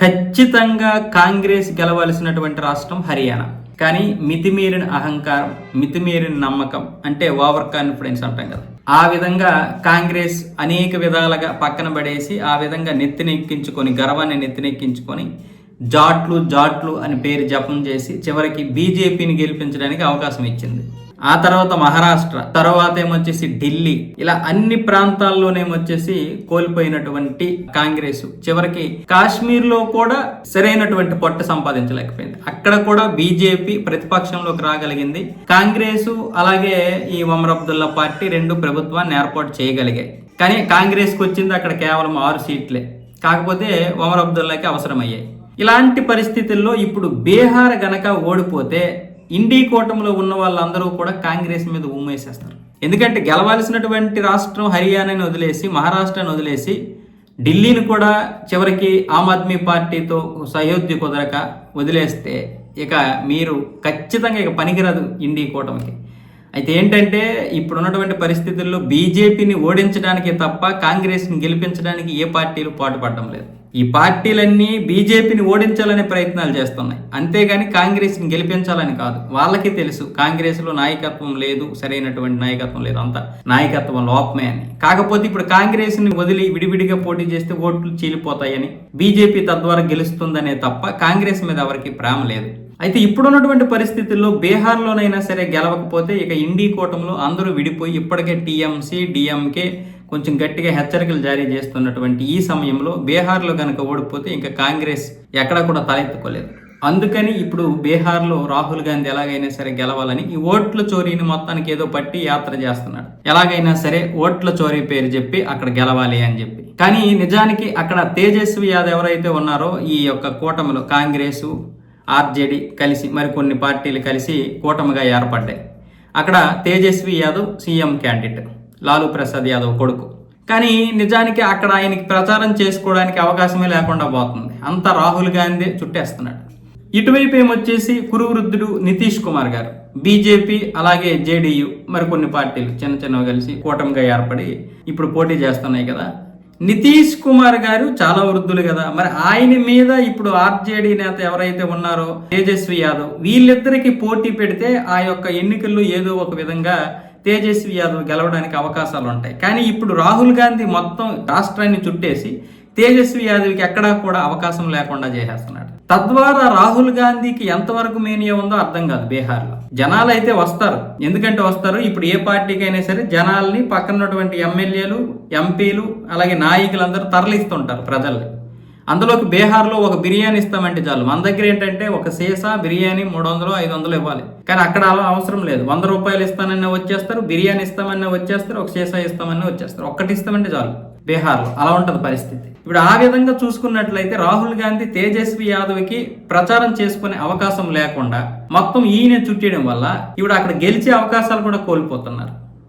ఖచ్చితంగా కాంగ్రెస్ గెలవలసినటువంటి రాష్ట్రం హర్యానా. కానీ మితిమీరిన అహంకారం మితిమీరిన నమ్మకం అంటే ఓవర్ కాన్ఫిడెన్స్ అంటాం కదా. ఆ విధంగా కాంగ్రెస్ అనేక విధాలుగా పక్కన పడేసి ఆ విధంగా నెత్తినెక్కించుకొని గర్వాన్ని నెత్తినెక్కించుకొని జాట్లు జాట్లు అని పేరు జపం చేసి చివరికి బీజేపీని గెలిపించడానికి అవకాశం ఇచ్చింది. ఆ తర్వాత మహారాష్ట్ర తర్వాత ఏమొచ్చేసి ఢిల్లీ ఇలా అన్ని ప్రాంతాల్లోనేమొచ్చేసి కోల్పోయినటువంటి కాంగ్రెస్. చివరికి కాశ్మీర్లో కూడా సరైనటువంటి పొట్ట సంపాదించలేకపోయింది. అక్కడ కూడా బీజేపీ ప్రతిపక్షంలోకి రాగలిగింది. కాంగ్రెస్ అలాగే ఈ ఒమర్ అబ్దుల్లా పార్టీ రెండు ప్రభుత్వాన్ని ఏర్పాటు చేయగలిగాయి. కానీ కాంగ్రెస్కి వచ్చింది అక్కడ కేవలం ఆరు సీట్లే. కాకపోతే ఒమర్ అబ్దుల్లాకి అవసరమయ్యాయి. ఇలాంటి పరిస్థితుల్లో ఇప్పుడు బీహార్ గనక ఓడిపోతే ఇండీ కూటమిలో ఉన్న వాళ్ళందరూ కూడా కాంగ్రెస్ మీద ఉమ్మేసేస్తారు. ఎందుకంటే గెలవాల్సినటువంటి రాష్ట్రం హర్యానాని వదిలేసి మహారాష్ట్రని వదిలేసి ఢిల్లీని కూడా చివరికి ఆమ్ ఆద్మీ పార్టీతో సయోధ్య కుదరక వదిలేస్తే ఇక మీరు ఖచ్చితంగా ఇక పనికిరాదు ఇండీ కూటమికి. అయితే ఏంటంటే ఇప్పుడున్నటువంటి పరిస్థితుల్లో బీజేపీని ఓడించడానికి తప్ప కాంగ్రెస్ని గెలిపించడానికి ఏ పార్టీలు పాటుపడడం లేదు. ఈ పార్టీలన్నీ బీజేపీని ఓడించాలనే ప్రయత్నాలు చేస్తున్నాయి. అంతేగాని కాంగ్రెస్ని గెలిపించాలని కాదు. వాళ్ళకి తెలుసు కాంగ్రెస్లో నాయకత్వం లేదు సరైనటువంటి నాయకత్వం లేదు అంత. నాయకత్వం లోపమే అని. కాకపోతే ఇప్పుడు కాంగ్రెస్ని వదిలి విడివిడిగా పోటీ చేస్తే ఓట్లు చీలిపోతాయని బీజేపీ తద్వారా గెలుస్తుందనే తప్ప కాంగ్రెస్ మీద ఎవరికి ప్రేమ లేదు. అయితే ఇప్పుడున్నటువంటి పరిస్థితుల్లో బీహార్లోనైనా సరే గెలవకపోతే ఇక ఇండి కూటమిలో అందరూ విడిపోయి ఇప్పటికే టీఎంసీ డిఎంకే కొంచెం గట్టిగా హెచ్చరికలు జారీ చేస్తున్నటువంటి ఈ సమయంలో బీహార్లో కనుక ఓడిపోతే ఇంకా కాంగ్రెస్ ఎక్కడ కూడా తలెత్తుకోలేదు. అందుకని ఇప్పుడు బీహార్లో రాహుల్ గాంధీ ఎలాగైనా సరే గెలవాలని ఈ ఓట్ల చోరీని మొత్తానికి ఏదో పట్టి యాత్ర చేస్తున్నాడు. ఎలాగైనా సరే ఓట్ల చోరీ పేరు చెప్పి అక్కడ గెలవాలి అని చెప్పి. కానీ నిజానికి అక్కడ తేజస్వి యాదవ్ ఎవరైతే ఉన్నారో ఈ యొక్క కూటమిలో కాంగ్రెసు ఆర్జేడి కలిసి మరికొన్ని పార్టీలు కలిసి కూటమిగా ఏర్పడ్డాయి. అక్కడ తేజస్వి యాదవ్ సీఎం క్యాండిడేట్ లాలూ ప్రసాద్ యాదవ్ కొడుకు. కానీ నిజానికి అక్కడ ఆయనకి ప్రచారం చేసుకోవడానికి అవకాశమే లేకుండా పోతుంది. అంతా రాహుల్ గాంధీ చుట్టేస్తున్నాడు. ఇటువైపు ఏమొచ్చేసి కురువృద్ధుడు నితీష్ కుమార్ గారు బీజేపీ అలాగే జేడీయూ మరికొన్ని పార్టీలు చిన్న చిన్నవి కలిసి కూటమిగా ఏర్పడి ఇప్పుడు పోటీ చేస్తున్నాయి కదా. నితీష్ కుమార్ గారు చాలా వృద్ధులు కదా. మరి ఆయన మీద ఇప్పుడు ఆర్జేడీ నేత ఎవరైతే ఉన్నారో తేజస్వి యాదవ్ వీళ్ళిద్దరికి పోటీ పెడితే ఆ యొక్క ఎన్నికల్లో ఏదో ఒక విధంగా తేజస్వి యాదవ్ గెలవడానికి అవకాశాలు ఉంటాయి కానీ ఇప్పుడు రాహుల్ గాంధీ మొత్తం రాష్ట్రాన్ని చుట్టేసి తేజస్వి యాదవ్కి ఎక్కడా కూడా అవకాశం లేకుండా చేసేస్తున్నాడు. తద్వారా రాహుల్ గాంధీకి ఎంతవరకు మేనియా ఉందో అర్థం కాదు బీహార్లో. జనాలు అయితే వస్తారు. ఎందుకంటే వస్తారు? ఇప్పుడు ఏ పార్టీకి అయినా సరే జనాల్ని పక్కనటువంటి ఎమ్మెల్యేలు ఎంపీలు అలాగే నాయకులందరూ తరలిస్తుంటారు ప్రజల్ని. అందులోకి బీహార్లో ఒక బిర్యానీ ఇస్తామంటే చాలు. మన దగ్గర ఏంటంటే ఒక సీసా బిర్యానీ మూడు వందలు ఐదు వందలు ఇవ్వాలి. కానీ అక్కడ అలా అవసరం లేదు. వంద రూపాయలు ఇస్తానన్నా వచ్చేస్తారు బిర్యానీ ఇస్తామన్నా వచ్చేస్తారు ఒక సీసా ఇస్తామన్నా వచ్చేస్తారు. ఒక్కటి ఇస్తామంటే చాలు. బీహార్లో. అలా ఉంటుంది పరిస్థితి. ఇప్పుడు ఆ విధంగా చూసుకున్నట్లయితే రాహుల్ గాంధీ తేజస్వి యాదవ్కి ప్రచారం చేసుకునే అవకాశం లేకుండా మొత్తం ఈయన చుట్టేయడం వల్ల ఇప్పుడు అక్కడ గెలిచే అవకాశాలు కూడా కోల్పోతున్నారు.